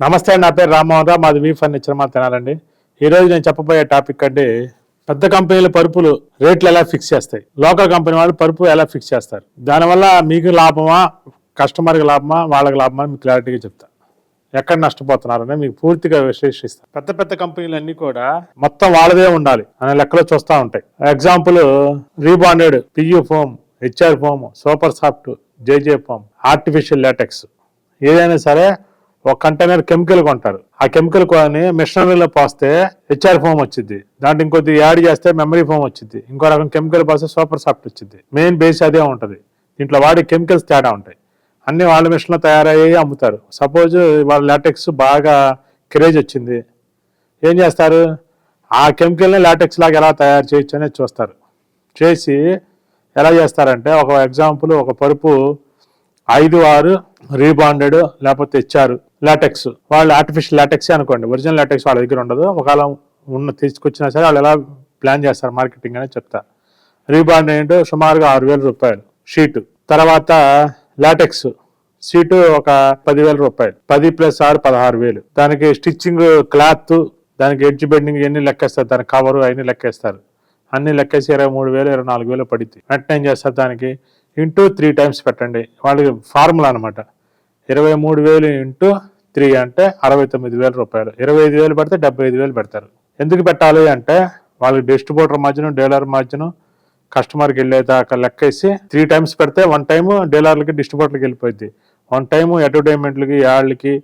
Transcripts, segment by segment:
నమస్తే నా పేరు రామ్మోహన్ రావు. మాది వీ ఫర్నిచర్ మా తినాలండి. ఈ రోజు నేను చెప్పబోయే టాపిక్ అంటే పెద్ద కంపెనీల పరుపులు రేట్లు ఎలా ఫిక్స్ చేస్తాయి? లోకల్ కంపెనీ వాళ్ళు పరుపు ఎలా ఫిక్స్ చేస్తారు? దానివల్ల మీకు లాభమా కస్టమర్కి లాభమా వాళ్ళకి లాభమా మీకు క్లారిటీగా చెప్తా. ఎక్కడ నష్టపోతున్నారని మీకు పూర్తిగా విశ్లేషిస్తాను పెద్ద పెద్ద కంపెనీలు కూడా మొత్తం వాళ్ళదే ఉండాలి అనే లెక్కలో చూస్తూ ఉంటాయి. Example rebonded PU foam HR foam super soft JJ foam artificial latex ఏదైనా సరే ఒక కంటైనర్ కెమికల్ కొంటారు. ఆ కెమికల్ కొని మిషనరీలో పోస్తే హెచ్ఆర్ ఫోమ్ వచ్చింది దాంట్లో ఇంకొద్ది యాడ్ చేస్తే మెమరీ ఫోమ్ వచ్చింది ఇంకో రకం కెమికల్ పోస్తే సూపర్ సాఫ్ట్ వచ్చింది మెయిన్ బేస్ అదే ఉంటుంది. దీంట్లో వాడే కెమికల్స్ తేడా ఉంటాయి. అన్ని వాళ్ళ మిషన్లో తయారయ్యి అమ్ముతారు. సపోజ్ వాళ్ళ లాటెక్స్ బాగా క్రేజ్ వచ్చింది. ఏం చేస్తారు? ఆ కెమికల్ని లాటెక్స్ లాగా ఎలా తయారు చేయొచ్చు అనేది చూస్తారు. చేసి ఎలా చేస్తారంటే ఒక ఎగ్జాంపుల్ ఒక పరుపు ఐదు ఆరు రీబాండెడ్ లేకపోతే ఇచ్చారు లాటెక్స్ వాళ్ళు ఆర్టిఫిషియల్ లాటెక్స్ అనుకోండి. ఒరిజినల్ లాటెక్స్ వాళ్ళ దగ్గర ఉండదు. ఒకవేళ ఉన్న తీసుకొచ్చినా సరే వాళ్ళు ఎలా ప్లాన్ చేస్తారు? మార్కెటింగ్ అనేది చెప్తా. రీబాండ్ ఏంటో సుమారుగా ఆరు వేల రూపాయలు. షీటు తర్వాత లాటెక్స్ సీటు ఒక పదివేల రూపాయలు. పది ప్లస్ ఆరు పదహారు వేలు. దానికి స్టిచ్చింగ్ క్లాత్ దానికి ఎడ్జ్ బెండింగ్ ఎన్ని లెక్కేస్తారు. దాని కవర్ అవన్నీ లెక్కేస్తారు. అన్ని లెక్కేసి ఇరవై మూడు వేలు ఇరవై నాలుగు వేలు పడింది వెంటనే ఏం చేస్తారు దానికి? ఇంటూ త్రీ టైమ్స్ పెట్టండి. వాళ్ళకి ఫార్ములా అనమాట ఇరవై మూడు వేలు ఇంటూ త్రీ అంటే అరవై తొమ్మిది వేల రూపాయలు. ఇరవై ఐదు వేలు పెడితే డెబ్బై ఐదు వేలు పెడతారు. ఎందుకు పెట్టాలి అంటే వాళ్ళకి డిస్ట్రిబ్యూటర్ మధ్యన డీలర్ మధ్యన కస్టమర్కి వెళ్ళేదాకా లెక్కేసి త్రీ టైమ్స్ పెడితే వన్ టైము డీలర్లకి డిస్ట్రిబ్యూటర్కి వెళ్ళిపోయింది వన్ టైము అడ్వర్టైజ్మెంట్లకి యాళ్ళకి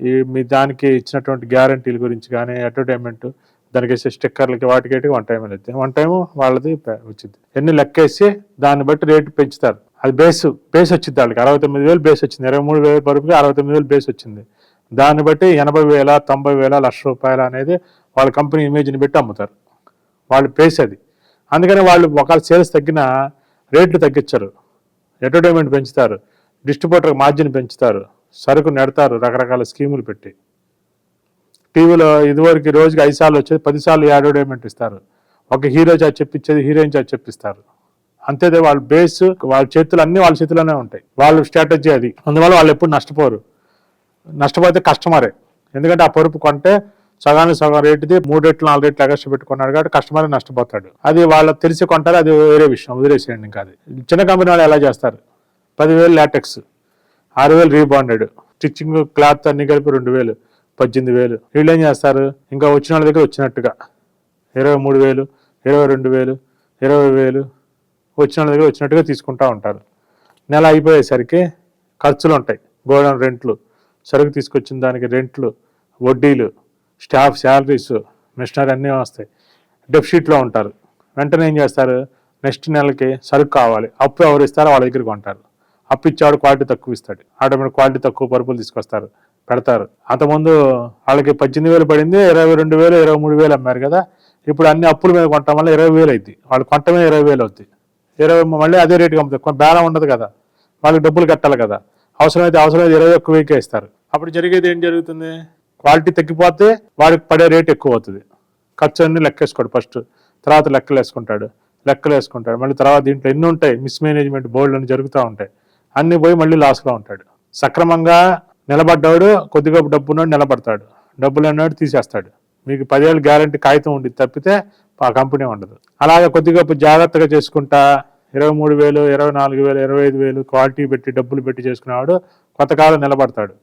ఈ మీ దానికి ఇచ్చినటువంటి గ్యారంటీల గురించి కానీ అడ్వర్టైజ్మెంట్ దానికి వేసే స్టిక్కర్లకి వాటికి వన్ టైం వెళ్ళింది వన్ టైం వాళ్ళది వచ్చింది ఎన్ని లెక్కేసి దాన్ని బట్టి రేటు పెంచుతారు. అది బేస్ బేస్ వచ్చింది వాళ్ళకి. అరవై తొమ్మిది వేలు బేస్ వచ్చింది. ఇరవై మూడు వేల వరకు అరవై తొమ్మిది వేలు బేస్ వచ్చింది. దాన్ని బట్టి ఎనభై వేల తొంభై వేల లక్ష రూపాయలు అనేది వాళ్ళ కంపెనీ ఇమేజ్ని పెట్టి అమ్ముతారు. వాళ్ళు బేస్ అది అందుకని వాళ్ళు ఒకవేళ సేల్స్ తగ్గిన రేట్లు తగ్గించరు. ఎంటర్టైన్మెంట్ పెంచుతారు. డిస్ట్రిబ్యూటర్ మార్జిన్ పెంచుతారు. సరుకు నెడతారు రకరకాల స్కీములు పెట్టి. టీవీలో ఇదివరకు రోజుకి ఐదు సార్లు వచ్చేది పది సార్లు అడ్వర్టైజ్మెంట్ ఇస్తారు. ఒక హీరో చార్జ్ చెప్పించేది హీరోయిన్ చార్జ్ చెప్పిస్తారు. అంతేదే వాళ్ళ బేస్ వాళ్ళ చేతులు అన్ని వాళ్ళ చేతిలోనే ఉంటాయి. వాళ్ళ స్ట్రాటజీ అది. అందువల్ల వాళ్ళు ఎప్పుడు నష్టపోరు. నష్టపోతే కస్టమరే. ఎందుకంటే ఆ పరుపు కొంటే సగానికి సగం రేటుది మూడు రెట్లు నాలుగు రెట్లు ఎగస్ట్రా పెట్టుకున్నాడు కాబట్టి కస్టమర్ నష్టపోతాడు. అది వాళ్ళు తెలిసి కొంటారు అది వేరే విషయం వదిలేసేయండి ఇంకా అది. చిన్న కంపెనీ వాళ్ళు ఎలా చేస్తారు? పదివేలు లాటెక్స్ ఆరు వేలు రీబాండెడ్ స్టిచ్చింగ్ క్లాత్ అన్ని కలిపి రెండు వేలు పద్దెనిమిది వేలు వీళ్ళు ఏం చేస్తారు? ఇంకా వచ్చిన వాళ్ళ దగ్గర వచ్చినట్టుగా. ఇరవై మూడు వేలు ఇరవై రెండు వేలు ఇరవై వేలు వచ్చిన వాళ్ళ దగ్గర వచ్చినట్టుగా తీసుకుంటా ఉంటారు. నెల అయిపోయేసరికి ఖర్చులు ఉంటాయి గోడౌన్ రెంట్లు. సరుకు తీసుకొచ్చిన దానికి రెంట్లు వడ్డీలు స్టాఫ్ శాలరీస్ మిషనరీ అన్నీ వస్తాయి. డెఫిషిట్లో ఉంటారు. వెంటనే ఏం చేస్తారు? నెక్స్ట్ నెలకి సరుకు కావాలి. అప్పు ఎవరు ఇస్తారో వాళ్ళ దగ్గరికి కొంటారు. అప్పు ఇచ్చేవాడు క్వాలిటీ తక్కువ ఇస్తాడు. ఆటోమేటిక్ క్వాలిటీ తక్కువ పరుపులు తీసుకొస్తారు. పెడతారు. అంతకుముందు వాళ్ళకి పద్దెనిమిది వేలు పడింది ఇరవై రెండు వేలు ఇరవై మూడు వేలు అమ్మారు కదా. ఇప్పుడు అన్ని అప్పుల మీద కొంటాం వల్ల ఇరవై వేలు అయింది వాళ్ళు కొంటమే ఇరవై వేలు అవుద్ది. ఇరవై మళ్ళీ అదే రేటుకి అమ్ముతారు. బేరం ఉండదు కదా. వాళ్ళకి డబ్బులు కట్టాలి కదా. అవసరమైతే అవసరమైతే ఇరవై ఒక్క వెయ్యికే ఇస్తారు. అప్పుడు జరిగేది ఏం జరుగుతుంది? క్వాలిటీ తగ్గిపోతే వాడికి పడే రేట్ ఎక్కువ అవుతుంది. ఖర్చు అన్ని లెక్కేసుకోడు ఫస్ట్. తర్వాత లెక్కలు వేసుకుంటాడు. లెక్కలు వేసుకుంటాడు. మళ్ళీ తర్వాత దీంట్లో ఎన్ని ఉంటాయి. మిస్మేనేజ్మెంట్ బోర్డులు అని జరుగుతూ ఉంటాయి. అన్ని పోయి మళ్ళీ లాస్లో ఉంటాడు. సక్రమంగా నిలబడ్డాడు కొద్దిగా డబ్బున్నాడు నిలబడతాడు. డబ్బులు అన్నాడు తీసేస్తాడు. మీకు పదేళ్ళు గ్యారంటీ కాగితం ఉండి తప్పితే ఆ కంపెనీ ఉండదు. అలాగే కొద్దిగా జాగ్రత్తగా చేసుకుంటా ఇరవై మూడు వేలు ఇరవై నాలుగు వేలు ఇరవై ఐదు వేలు క్వాలిటీ పెట్టి డబ్బులు పెట్టి చేసుకునేవాడు కొంతకాలం నిలబడతాడు.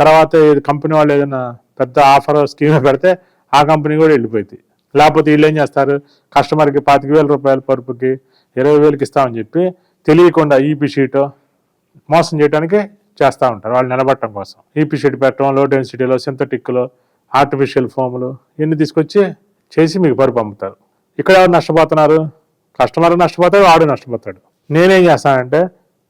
తర్వాత ఇది కంపెనీ వాళ్ళు ఏదైనా పెద్ద ఆఫర్ స్కీమ్ పెడితే ఆ కంపెనీ కూడా వెళ్ళిపోయింది. లేకపోతే వీళ్ళు ఏం చేస్తారు? కస్టమర్కి పాతిక వేల రూపాయల పరుపుకి ఇరవై వేలకి ఇస్తామని చెప్పి తెలియకుండా ఈపీ షీట్ మోసం చేయడానికి చేస్తూ ఉంటారు. వాళ్ళు నిలబడటం కోసం. ఈపీ షీట్ పెట్టడం లో డెన్సిటీలో సింథటిక్లో ఆర్టిఫిషియల్ ఫోములు ఇన్ని తీసుకొచ్చి చేసి మీకు పరుపు అమ్ముతారు. ఇక్కడ ఎవరు నష్టపోతున్నారు? కస్టమర్ నష్టపోతాడు వాడు నష్టపోతాడు. నేనేం చేస్తానంటే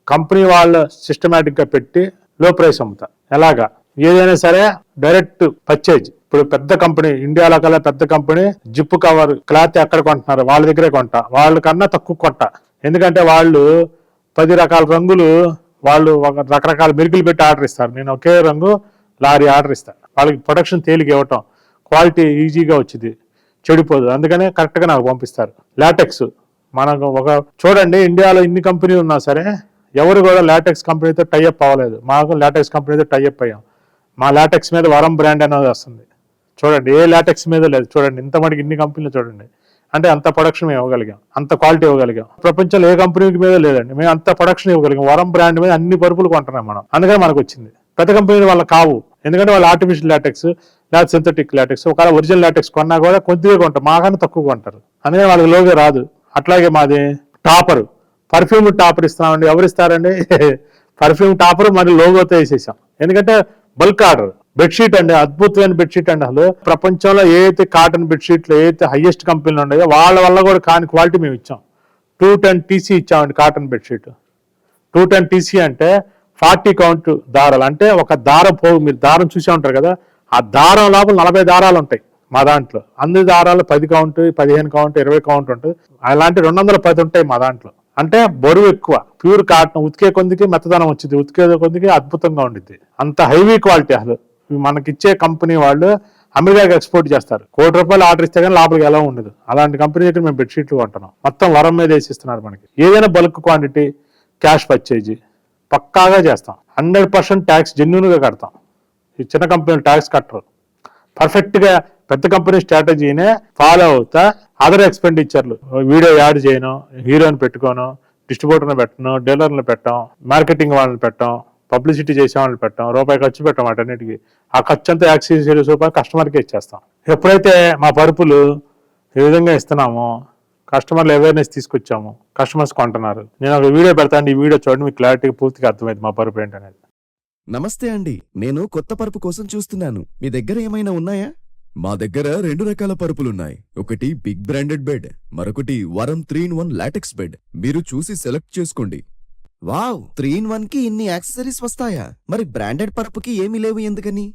కంపెనీ వాళ్ళ సిస్టమేటిక్గా పెట్టి లో ప్రైస్ అమ్ముతా. ఎలాగా? ఏదైనా సరే డైరెక్ట్ పర్చేజ్. ఇప్పుడు పెద్ద కంపెనీ ఇండియాలో కల్లా పెద్ద కంపెనీ జిప్పు కవర్ క్లాత్ ఎక్కడ కొంటున్నారు? వాళ్ళ దగ్గరే కొంట. వాళ్ళకన్నా తక్కువ కొంటా. ఎందుకంటే వాళ్ళు పది రకాల రంగులు వాళ్ళు ఒక రకరకాల మెరుగులు పెట్టి ఆర్డర్ ఇస్తారు. నేను ఒకే రంగు లారీ ఆర్డర్ ఇస్తాను వాళ్ళకి ప్రొడక్షన్ తేలిక ఇవ్వటం క్వాలిటీ ఈజీగా వచ్చింది. చెడిపోదు. అందుకనే కరెక్ట్గా నాకు పంపిస్తారు. లాటెక్స్. మనకు ఒక చూడండి ఇండియాలో ఇన్ని కంపెనీలు ఉన్నా సరే ఎవరు కూడా లాటెక్స్ కంపెనీతో టైఅప్ అవ్వలేదు. మాకు లాటెక్స్ కంపెనీతో టైఅప్ అయ్యాం. మా లాటెక్స్ మీద వరం బ్రాండ్ అనేది వస్తుంది. చూడండి ఏ లాటెక్స్ మీద లేదు. చూడండి ఇంత మటుకు ఇన్ని కంపెనీలు చూడండి. అంటే అంత ప్రొడక్షన్ మేము ఇవ్వగలిగాం. అంత క్వాలిటీ ఇవ్వగలిగాం. ప్రపంచంలో ఏ కంపెనీకి మీద లేదండి. మేము అంత ప్రొడక్షన్ ఇవ్వగలిగాం. వరం బ్రాండ్ మీద అన్ని పరుపులు కొంటున్నాం మనం. అందుకని మనకు వచ్చింది పెద్ద కంపెనీలు వాళ్ళ కావు. ఎందుకంటే వాళ్ళు ఆర్టిఫిషియల్ లాటెక్స్ లేదా సింథటిక్ లాటెక్స్ ఒకవేళ ఒరిజినల్ లాటెక్స్ కొన్నా కూడా కొద్దిగా కొంటారు. మాకన్నా తక్కువ కొంటారు. అందుకని వాళ్ళకి లోగే రాదు. అట్లాగే మాది టాపర్. పర్ఫ్యూమ్ టాపర్ ఇస్తున్నామండి. ఎవరు ఇస్తారండి? పర్ఫ్యూమ్ టాపర్ మరి లోగోతో వేసేసాం. ఎందుకంటే బల్క్ ఆర్డర్. బెడ్షీట్ అండి అద్భుతమైన బెడ్షీట్ అండి అసలు. ప్రపంచంలో ఏదైతే కాటన్ బెడ్షీట్లు ఏదైతే హైయెస్ట్ కంపెనీలు ఉన్నాయో వాళ్ళ వల్ల కూడా కాని క్వాలిటీ మేము ఇచ్చాం. టూ టెన్ టీసీ ఇచ్చామండి cotton bedsheet. Two ten TC అంటే ఫార్టీ కౌంట్ దారాలు. అంటే ఒక దారం పోగు మీరు దారం చూసే ఉంటారు కదా ఆ దారం లోపల నలభై దారాలు ఉంటాయి మా దాంట్లో. అన్ని దారాలు పది కౌంట్ పదిహేను కౌంట్ ఇరవై కౌంట్ ఉంటుంది అలాంటి రెండు వందల పది ఉంటాయి మా దాంట్లో. అంటే బరువు ఎక్కువ. ప్యూర్ కాటన్ ఉతికే కొద్దికి మెత్తదనం వచ్చింది. ఉతికే కొద్దికి అద్భుతంగా ఉండిద్ది. అంత హైవీ క్వాలిటీ అసలు. మనకిచ్చే కంపెనీ వాళ్ళు అమెరికాకి ఎక్స్పోర్ట్ చేస్తారు. కోటి రూపాయలు ఆర్డర్ ఇస్తే కానీ లోపలికి ఎలా ఉండదు. అలాంటి కంపెనీ దగ్గర మేము బెడ్షీట్లు కొంటున్నాం. మొత్తం వరం మీద వేసిస్తున్నారు మనకి. ఏదైనా బల్క్ క్వాంటిటీ క్యాష్ పర్చేజీ పక్కాగా చేస్తాం. హండ్రెడ్ పర్సెంట్ ట్యాక్స్ జెన్యున్గా కడతాం. ఈ చిన్న కంపెనీలు ట్యాక్స్ కట్టరు. పర్ఫెక్ట్గా పెద్ద కంపెనీ స్ట్రాటజీనే ఫాలో అవుతా అదర్ ఎక్స్పెండిచర్లు. వీడియో యాడ్ చేయను హీరోని పెట్టుకోను డిస్ట్రిబ్యూటర్ని పెట్టను డీలర్ని పెట్టాం మార్కెటింగ్ వాళ్ళని పెట్టాం పబ్లిసిటీ చేసే వాళ్ళని పెట్టాం రూపాయి ఖర్చు పెట్టాం వాటన్నిటికీ. ఆ ఖర్చు అంతా యాక్సెసరీస్ రూపాయలు కస్టమర్కి ఇచ్చేస్తాం. ఎప్పుడైతే మా పరుపులు ఈ విధంగా ఇస్తున్నామో కస్టమర్లు అవేర్నెస్ తీసుకొచ్చాము కస్టమర్స్ కొంటున్నారు. నేను ఒక వీడియో పెడతాను ఈ వీడియో చూడండి మీకు క్లారిటీగా పూర్తిగా అర్థమైంది మా పరుపు ఏంటనేది. నమస్తే అండి నేను కొత్త పరుపు కోసం చూస్తున్నాను. మీ దగ్గర ఏమైనా ఉన్నాయా? మా దగ్గర రెండు రకాల పరుపులున్నాయి. ఒకటి బిగ్ బ్రాండెడ్ బెడ్ మరొకటి Varam three in one latex bed. మీరు చూసి సెలెక్ట్ చేసుకోండి. వావ్! త్రీ ఇన్ వన్కి ఇన్ని యాక్సెసరీస్ వస్తాయా? మరి బ్రాండెడ్ పరుపుకి ఏమీ లేవు ఎందుకని?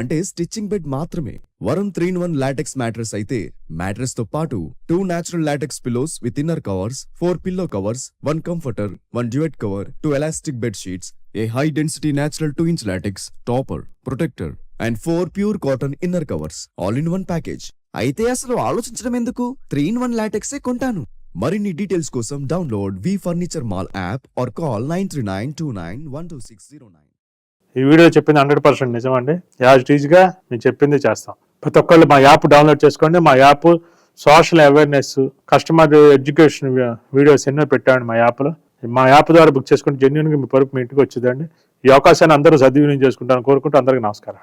అంటే స్టిచ్చింగ్ బెడ్ మాత్రమే. Varam three in one latex mattress అయితే మ్యాట్రెస్తో పాటు two natural latex pillows with inner covers four pillow covers one comforter one duvet cover two elastic bed sheets A high density natural two inch latex topper protector and four pure cotton inner covers. All in one package. అయితే అసలు ఆలోచించడం ఎందుకు? Three in one లాటెక్సే కొంటాను. మరిన్ని details కోసం download V furniture mall app or call nine three nine two nine one two six zero nine. ఈ video చెప్పింది hundred percent నిజమండి. యాజ్ టీజ్గా మేము చెప్పింది చేస్తాం. ప్రతి ఒక్కళ్ళు మా యాప్ డౌన్లోడ్ చేసుకోండి. మా app social awareness customer education videos ఎన్నో పెట్టామండి మా యాప్లో మా యాప్ ద్వారా బుక్ చేసుకుంటే జెన్యున్గా మీ పరుపు మీ ఇంటికి వచ్చిందండి. ఈ అవకాశాన్ని అందరూ సద్వినియోగం చేసుకుంటాను కోరుకుంటూ అందరికీ నమస్కారం.